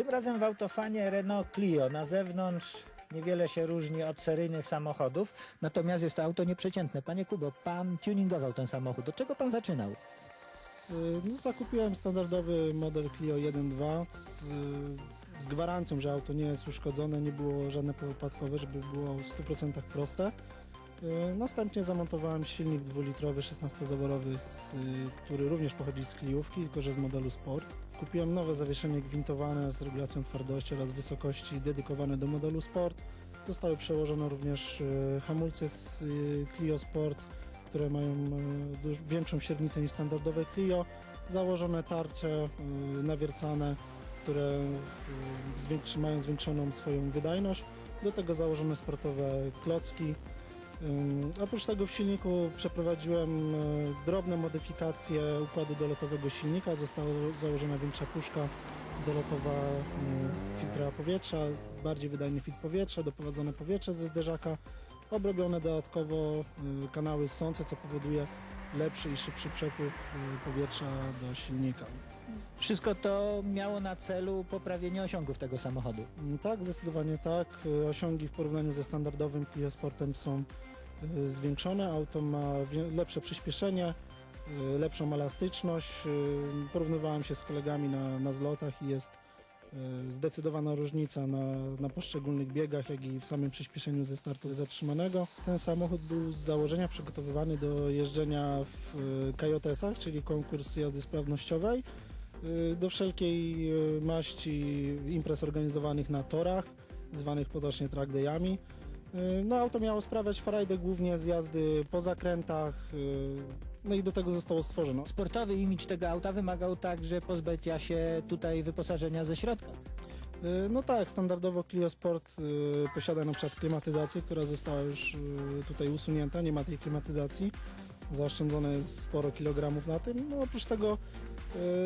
Tym razem w autofanie Renault Clio. Na zewnątrz niewiele się różni od seryjnych samochodów, natomiast jest to auto nieprzeciętne. Panie Kubo, pan tuningował ten samochód. Od czego pan zaczynał? Y, No, zakupiłem standardowy model Clio 1.2 z, z gwarancją, że auto nie jest uszkodzone, nie było żadne powypadkowe, żeby było w 100% proste. Y, Następnie zamontowałem silnik dwulitrowy 16-zaworowy, z, y, który również pochodzi z Cliówki, tylko że z modelu Sport. Kupiłem nowe zawieszenie gwintowane z regulacją twardości oraz wysokości dedykowane do modelu Sport. Zostały przełożone również y, hamulce z y, Clio Sport, które mają większą średnicę niż standardowe Clio. Założone tarcze y, nawiercane, które mają zwiększoną swoją wydajność. Do tego założone sportowe klocki. Oprócz tego w silniku przeprowadziłem y, drobne modyfikacje układu dolotowego silnika. Została założona większa puszka dolotowa filtra powietrza, bardziej wydajny filtr powietrza, doprowadzone powietrze ze zderzaka, obrobione dodatkowo y, kanały ssące, co powoduje lepszy i szybszy przepływ y, powietrza do silnika. Wszystko to miało na celu poprawienie osiągów tego samochodu. Mm, Tak, zdecydowanie tak. Y, Osiągi w porównaniu ze standardowym Clio Sportem są y, zwiększone. Auto ma lepsze przyspieszenie, y, lepszą elastyczność. Porównywałem się z kolegami na, na zlotach i jest zdecydowana różnica na, na poszczególnych biegach, jak i w samym przyspieszeniu ze startu zatrzymanego. Ten samochód był z założenia przygotowywany do jeżdżenia w Kajotesach, czyli konkurs jazdy sprawnościowej do wszelkiej y, maści imprez organizowanych na torach, zwanych potocznie track dayami. Y, No, auto miało sprawiać frajdę głównie z jazdy po zakrętach, y, no i do tego zostało stworzone. Sportowy imidż tego auta wymagał także pozbycia się tutaj wyposażenia ze środka. Y, No tak, standardowo Clio Sport y, posiada na przykład klimatyzację, która została już y, tutaj usunięta, nie ma tej klimatyzacji. Zaoszczędzone jest sporo kilogramów na tym. No, oprócz tego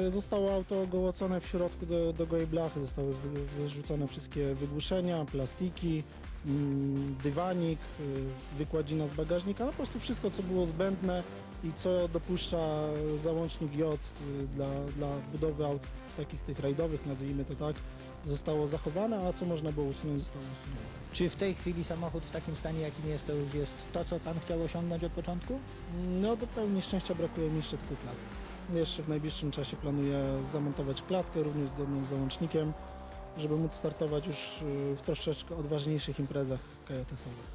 y, zostało auto ogołocone w środku do, do blachy, zostały wy- wyrzucone wszystkie wygłuszenia, plastiki, dywanik, y, wykładzina z bagażnika, no po prostu wszystko co było zbędne i co dopuszcza załącznik J y, dla, dla budowy aut takich tych rajdowych, nazwijmy to tak, zostało zachowane, a co można było usunąć, zostało usunięte. Czy w tej chwili samochód w takim stanie, jakim jest, to już jest to, co pan chciał osiągnąć od początku? No do pełni szczęścia brakuje mi jeszcze tylko klatek. Jeszcze w najbliższym czasie planuję zamontować klatkę, również zgodną z załącznikiem, żeby móc startować już y, w troszeczkę odważniejszych imprezach KJS-owych.